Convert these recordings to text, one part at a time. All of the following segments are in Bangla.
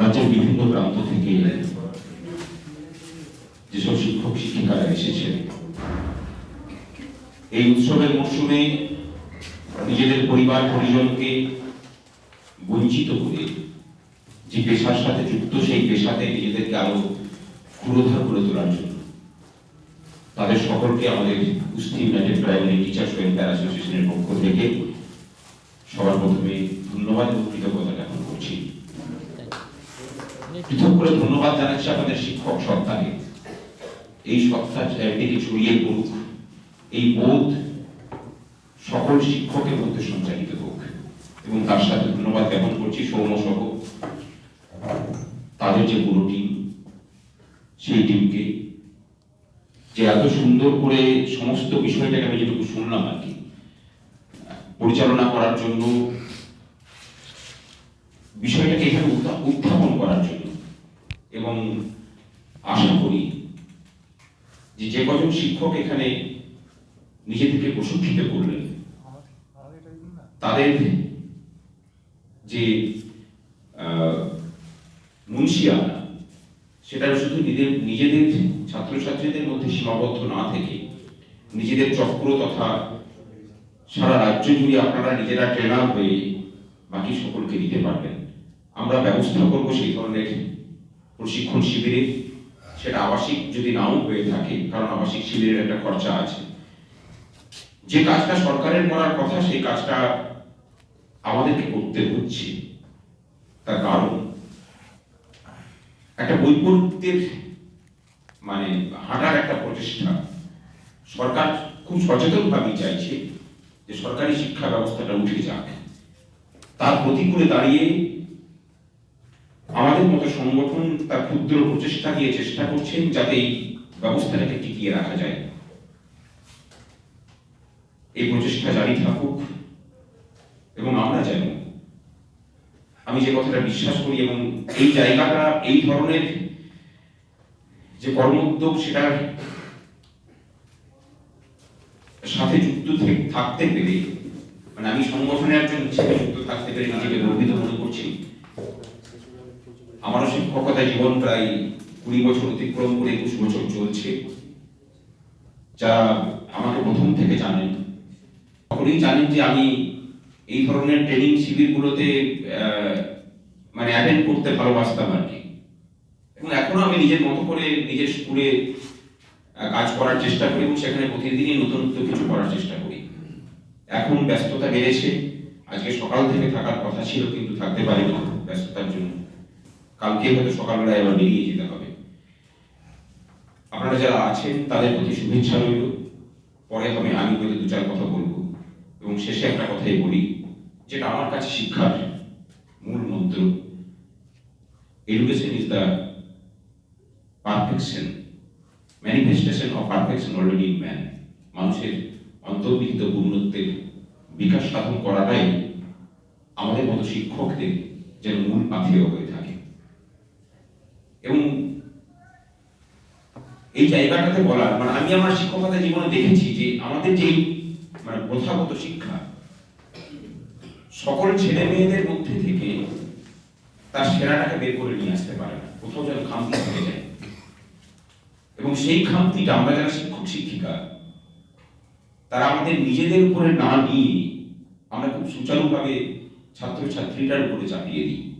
রাজ্যের বিভিন্ন প্রান্ত থেকে যেসব শিক্ষক, শিক্ষিকারা এসেছেন, এই উৎসবের মরশুমে নিজেদের পরিবার, পরিজনকে বঞ্চিত করে যে পেশার সাথে যুক্ত, সেই পেশাতে নিজেদেরকে আরও পুরোধার করে তোলার জন্য। তাদের সকলকে আমাদের কুস্তি ইউনাইটেড প্রাইমারি টিচার্স ওয়েলফেয়ার অ্যাসোসিয়েশনের পক্ষ থেকে সবার প্রথমে ধন্যবাদ এবং কৃতজ্ঞতা জ্ঞাপন করছি। পৃথক করে ধন্যবাদ জানাচ্ছি আপনাদের শিক্ষক সত্তাকে এই সত্তা চারিদিকে ছড়িয়ে পড়ুক। এই বোধ সকল শিক্ষকের মধ্যে সঞ্চারিত হোক। এবং তার সাথে ধন্যবাদ জ্ঞাপন করছি সৌম সহ। তাদের যে পুরো টিম, সেই টিমকে যে এত সুন্দর করে সমস্ত বিষয়টাকে আমি যেটুকু শুনলাম আর কি, পরিচালনা করার জন্য বিষয়টাকে এখানে উত্থা- উত্থাপন করার জন্য এবং আশা করি যে যে কজন শিক্ষক এখানে নিজেদেরকে প্রশিক্ষিত করলেন, তাদের যে মুন্সিয়ানা সেটা শুধু নিজেদের নিজেদের ছাত্রছাত্রীদের মধ্যে সীমাবদ্ধ না থেকে নিজেদের চক্র তথা সারা রাজ্য জুড়ে আপনারা নিজেরা ট্রেনার হয়ে বাকি সকলকে দিতে পারবেন। আমরা ব্যবস্থা করব সেই ধরনের প্রশিক্ষণ শিবিরে সেটা আবাসিক যদি নাও হয়ে থাকে, কারণ আবাসিক শিবিরের একটা খরচা আছে। যে কাজটা সরকারের করার কথা, সেই কাজটা আমাদেরকে করতে হচ্ছে। তার কারণ, একটা বৈপরীত্যের মানে হাঁটার একটা প্রচেষ্টা। সরকার খুব সচেতনভাবেই চাইছে যে সরকারি শিক্ষা ব্যবস্থাটা উঠে যাক। তার প্রতিকূলে দাঁড়িয়ে আমাদের মতো সংগঠন তার ক্ষুদ্র প্রচেষ্টা দিয়ে চেষ্টা করছেন যাতে এই ব্যবস্থাটাকে টিকিয়ে রাখা যায়। এই প্রচেষ্টা জারি থাকুক এবং আমরা যেন, আমি যে কথাটা বিশ্বাস করি এবং এই জায়গাটা, এই ধরনের যে কর্মোদ্যোগ সেটার সাথে যুক্ত থাকতে পেরে মানে আমি সংগঠনের একজন হিসেবে যুক্ত থাকতে পেরে নিজেকে গর্বিত মনে করছি। আমারও শিক্ষকতায় জীবন প্রায় কুড়ি বছর অতিক্রম করে একুশ বছর চলছে। যা আমাকে প্রথম থেকে জানেন। সকলেই জানেন যে আমি এই ধরনের ট্রেনিং শিবিরগুলোতে মানে অ্যাটেন্ড করতে ভালোবাসতাম আর কি। এবং এখনও আমি নিজের মতো করে নিজের স্কুলে কাজ করার চেষ্টা করি এবং সেখানে প্রতিদিনই নতুনত্ব কিছু করার চেষ্টা করি। এখন ব্যস্ততা বেড়েছে। আজকে সকাল থেকে থাকার কথা ছিল, কিন্তু থাকতে পারিনি ব্যস্ততার জন্য। কালকে হয়তো সকালবেলায় আবার বেরিয়ে যেতে হবে। আপনারা যারা আছেন, তাদের প্রতি শুভেচ্ছা রইল। পরে হবে আমি হয়তো দু চার কথা বলব। এবং শেষে একটা কথাই বলি, যেটা আমার কাছে শিক্ষার মূল মন্ত্র। Education is the perfection manifestation of perfection already man মানুষের অন্তর্নিহিত পূর্ণত্বের বিকাশ সাধন করাটাই আমাদের মতো শিক্ষকদের যেন মূল পাথেয় হয়ে এবং এই জায়গাটাতে বলার মানে আমি আমার শিক্ষকতা জীবনে দেখেছি যে আমাদের যে মানে প্রথাগত শিক্ষা, সকল ছেলে মেয়েদের মধ্যে থেকে তার সেরাটাকে বের করে নিয়ে আসতে পারে না। কোথাও যেন খামতি থেকে যায়। এবং সেই খামতিটা আমরা যারা শিক্ষক, শিক্ষিকা, তারা আমাদের নিজেদের উপরে না নিয়ে আমরা খুব সুচারুভাবে ছাত্র ছাত্রীটার উপরে চাপিয়ে দিই।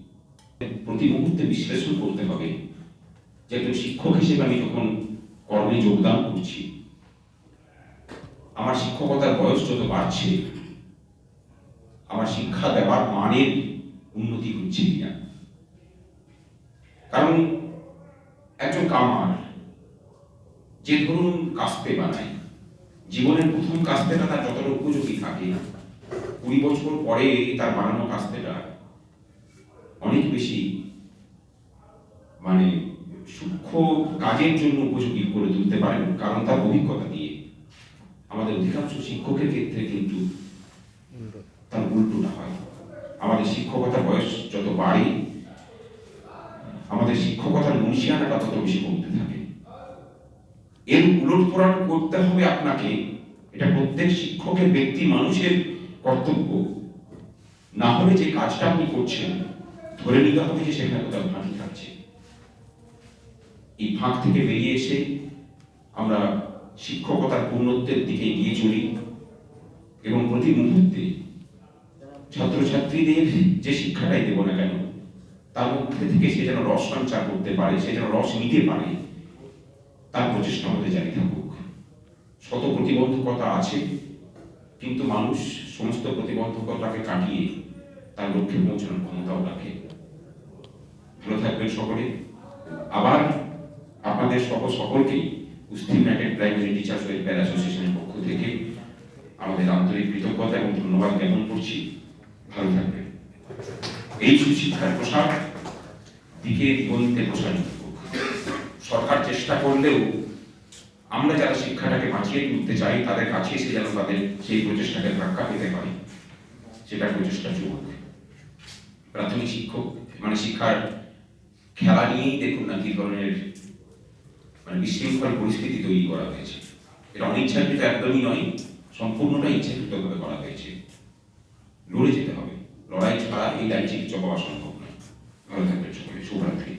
প্রতি মুহূর্তে বিশ্লেষণ করতে হবে যে একজন শিক্ষক হিসেবে আমি যখন কর্মে যোগদান করছি, আমার শিক্ষকতার বয়স যত বাড়ছে, আমার শিক্ষা দেওয়ার মানের উন্নতি হচ্ছে কিনা। কারণ একজন কামার যে ধরুন কাস্তে বানায়, জীবনের প্রথম কাস্তেটা তার যতটা উপযোগী থাকে, কুড়ি বছর পরে তার বানানো কাস্তেটা অনেক বেশি মানে সূক্ষ্ম কাজের জন্য উপযোগী করে তুলতে পারেন, কারণ তার অভিজ্ঞতা দিয়ে। আমাদের অধিকাংশ শিক্ষকের ক্ষেত্রে কিন্তু তার উল্টোটা হয়। আমাদের শিক্ষকতার বয়স যত বাড়ে, আমাদের শিক্ষকতার মুন্সিয়ানাটা তত বেশি কমতে থাকে। এর উলট পুরাণ করতে হবে আপনাকে, এটা প্রত্যেক শিক্ষকের ব্যক্তি, মানুষের কর্তব্য। না হলে যে কাজটা আপনি করছেন, ধরে নিতে হবে যে সেখানে কোথাও ফাঁকি থাকছে এই ফাঁক থেকে বেরিয়ে এসে আমরা শিক্ষকতার পূর্ণত্বের দিকে এগিয়ে চলি এবং প্রতি মুহূর্তে ছাত্রছাত্রীদের যে শিক্ষাটাই দেবো না কেন, তার মধ্যে থেকে সে যেন রস সঞ্চার করতে পারে, সে যেন রস নিতে পারে, তার প্রচেষ্টা আমাদের জারি থাকুক। শত প্রতিবন্ধকতা আছে, কিন্তু মানুষ সমস্ত প্রতিবন্ধকতাকে কাটিয়ে তার লক্ষ্যে পৌঁছানোর ক্ষমতাও রাখে। ভালো থাকবেন সকলে। আবার আপনাদের সহ সকলকেই কুস্তি ইউনাইটেড প্রাইমারি টিচার্স ওয়েলফেয়ার অ্যাসোসিয়েশনের পক্ষ থেকে আমাদের আন্তরিক কৃতজ্ঞতা এবং ধন্যবাদ জ্ঞাপন করছি। ভালো থাকবেন। এই সুশিক্ষার প্রসার দিকে দিগন্তে প্রসারিত সরকার চেষ্টা করলেও আমরা যারা শিক্ষাটাকে বাঁচিয়ে তুলতে চাই, তাদের কাছে এসে যেন তাদের সেই প্রচেষ্টাকে ধাক্কা পেতে পারে, সেটা প্রচেষ্টা যোগ প্রাথমিক শিক্ষক মানে শিক্ষার খেলা নিয়েই দেখুন না কি ধরনের মানে বিশৃঙ্খল পরিস্থিতি তৈরি করা হয়েছে। এটা অনিচ্ছাকৃত একদমই নয় সম্পূর্ণটা ইচ্ছাকৃতভাবে করা হয়েছে। লড়ে যেতে হবে। লড়াই ছাড়া এই রাজ্যে কিছু হওয়া সম্ভব নয়। ভালো থাকবেন সকলে। শুভরাত্রি।